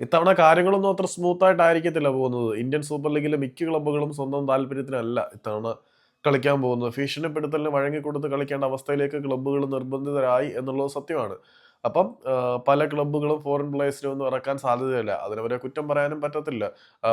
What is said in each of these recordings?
ഇത്തവണ കാര്യങ്ങളൊന്നും അത്ര സ്മൂത്ത് ആയിട്ടായിരിക്കത്തില്ല പോകുന്നത്. ഇന്ത്യൻ സൂപ്പർ ലീഗിലെ മിക്ക ക്ലബ്ബുകളും സ്വന്തം താല്പര്യത്തിനല്ല ഇത്തവണ കളിക്കാൻ പോകുന്നത്. ഭീഷണിപ്പെടുത്തലിന് വഴങ്ങിക്കൊടുത്ത് കളിക്കേണ്ട അവസ്ഥയിലേക്ക് ക്ലബ്ബുകൾ നിർബന്ധിതരായി എന്നുള്ളത് സത്യമാണ്. അപ്പം പല ക്ലബ്ബുകളും ഫോറിൻ പ്ലേയേഴ്സിനൊന്നും ഇറക്കാൻ സാധ്യതയില്ല. അതിനവരെ കുറ്റം പറയാനും പറ്റത്തില്ല.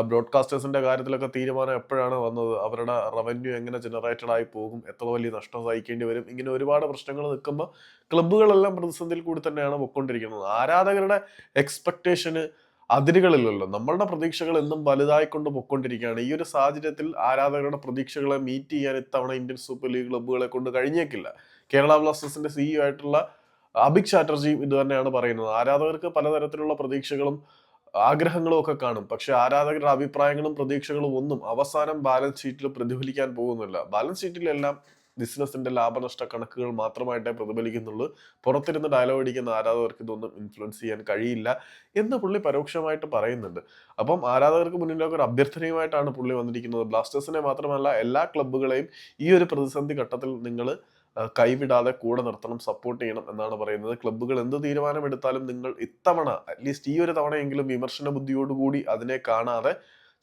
ബ്രോഡ്കാസ്റ്റേഴ്സിന്റെ കാര്യത്തിലൊക്കെ തീരുമാനം എപ്പോഴാണ് വന്നത്? അവരുടെ റവന്യൂ എങ്ങനെ ജനറേറ്റഡ് ആയി പോകും? എത്ര വലിയ നഷ്ടം സഹിക്കേണ്ടി വരും? ഇങ്ങനെ ഒരുപാട് പ്രശ്നങ്ങൾ നിൽക്കുമ്പോൾ ക്ലബ്ബുകളെല്ലാം പ്രതിസന്ധിയിൽ കൂടി തന്നെയാണ് പൊയ്ക്കൊണ്ടിരിക്കുന്നത്. ആരാധകരുടെ എക്സ്പെക്ടേഷന് അതിരുകളില്ലല്ലോ നമ്മളുടെ പ്രതീക്ഷകൾ എന്നും വലുതായിക്കൊണ്ട് പൊക്കൊണ്ടിരിക്കുകയാണ് ഈ ഒരു സാഹചര്യത്തിൽ ആരാധകരുടെ പ്രതീക്ഷകളെ മീറ്റ് ചെയ്യാൻ ഇത്തവണ ഇന്ത്യൻ സൂപ്പർ ലീഗ് ക്ലബ്ബുകളെ കൊണ്ട് കഴിഞ്ഞേക്കില്ല. കേരള ബ്ലാസ്റ്റേഴ്സിന്റെ സിഇഒ ആയിട്ടുള്ള അഭിക് ചാറ്റർജിയും ഇത് തന്നെയാണ് പറയുന്നത്. ആരാധകർക്ക് പലതരത്തിലുള്ള പ്രതീക്ഷകളും ആഗ്രഹങ്ങളും ഒക്കെ കാണും. പക്ഷെ ആരാധകരുടെ അഭിപ്രായങ്ങളും പ്രതീക്ഷകളും ഒന്നും അവസാനം ബാലൻസ് ഷീറ്റിൽ പ്രതിഫലിക്കാൻ പോകുന്നില്ല. ബാലൻസ് ഷീറ്റിലെല്ലാം ബിസിനസിന്റെ ലാഭനഷ്ട കണക്കുകൾ മാത്രമായിട്ടേ പ്രതിഫലിക്കുന്നുള്ളൂ. പുറത്തിരുന്ന് ഡയലോഗ് അടിക്കുന്ന ആരാധകർക്ക് ഇതൊന്നും ഇൻഫ്ലുവൻസ് ചെയ്യാൻ കഴിയില്ല എന്ന് പുള്ളി പരോക്ഷമായിട്ട് പറയുന്നുണ്ട്. അപ്പം ആരാധകർക്ക് മുന്നിലേക്ക് ഒരു അഭ്യർത്ഥനയുമായിട്ടാണ് പുള്ളി വന്നിരിക്കുന്നത്. ബ്ലാസ്റ്റേഴ്സിനെ മാത്രമല്ല എല്ലാ ക്ലബ്ബുകളെയും ഈ ഒരു പ്രതിസന്ധി ഘട്ടത്തിൽ നിങ്ങൾ കൈവിടാതെ കൂടെ നിർത്തണം സപ്പോർട്ട് ചെയ്യണം എന്നാണ് പറയുന്നത്. ക്ലബ്ബുകൾ എന്ത് തീരുമാനമെടുത്താലും നിങ്ങൾ ഇത്തവണ അറ്റ്ലീസ്റ്റ് ഈ ഒരു തവണയെങ്കിലും വിമർശന ബുദ്ധിയോടുകൂടി അതിനെ കാണാതെ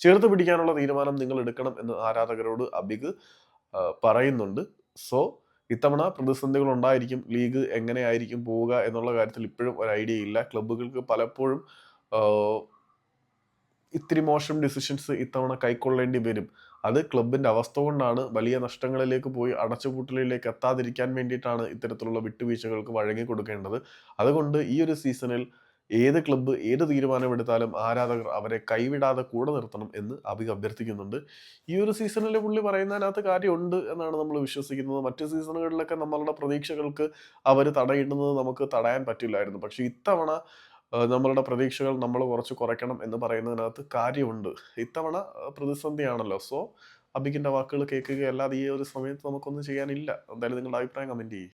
ചേർത്ത് പിടിക്കാനുള്ള തീരുമാനം നിങ്ങൾ എടുക്കണം എന്ന് ആരാധകരോട് അബിഗ് പറയുന്നുണ്ട്. സോ ഇത്തവണ പ്രതിസന്ധികൾ ഉണ്ടായിരിക്കും ലീഗ് എങ്ങനെയായിരിക്കും പോവുക എന്നുള്ള കാര്യത്തിൽ ഇപ്പോഴും ഒരു ഐഡിയ ഇല്ല. ക്ലബ്ബുകൾക്ക് പലപ്പോഴും ഇത്തിരി മോശം ഡിസിഷൻസ് ഇത്തവണ കൈക്കൊള്ളേണ്ടി വരും. അത് ക്ലബിന്റെ അവസ്ഥ കൊണ്ടാണ് വലിയ നഷ്ടങ്ങളിലേക്ക് പോയി അടച്ചുപൂട്ടലിലേക്ക് എത്താതിരിക്കാൻ വേണ്ടിയിട്ടാണ് ഇത്തരത്തിലുള്ള വിട്ടുവീഴ്ചകൾക്ക് വഴങ്ങി കൊടുക്കേണ്ടത്. അതുകൊണ്ട് ഈ ഒരു സീസണിൽ ഏത് ക്ലബ്ബ് ഏത് തീരുമാനമെടുത്താലും ആരാധകർ അവരെ കൈവിടാതെ കൂടെ നിർത്തണം എന്ന് അഭി അഭ്യർത്ഥിക്കുന്നുണ്ട്. ഈ ഒരു സീസണിൽ പുള്ളി പറയുന്നതിനകത്ത് കാര്യമുണ്ട് എന്നാണ് നമ്മൾ വിശ്വസിക്കുന്നത്. മറ്റു സീസണുകളിലൊക്കെ നമ്മളുടെ പ്രതീക്ഷകൾക്ക് അവർ തടയിടുന്നത് നമുക്ക് തടയാൻ പറ്റില്ലായിരുന്നു. പക്ഷേ ഇത്തവണ നമ്മളുടെ പ്രതീക്ഷകൾ നമ്മൾ കുറച്ച് കുറയ്ക്കണം എന്ന് പറയുന്നതിനകത്ത് കാര്യമുണ്ട്. ഇത്തവണ പ്രതിസന്ധിയാണല്ലോ. സോ അബിക്കിന്റെ വാക്കുകൾ കേൾക്കുകയല്ലാതെ ഈ ഒരു സമയത്ത് നമുക്കൊന്നും ചെയ്യാനില്ല. എന്തായാലും നിങ്ങളുടെ അഭിപ്രായം കമന്റ് ചെയ്യും.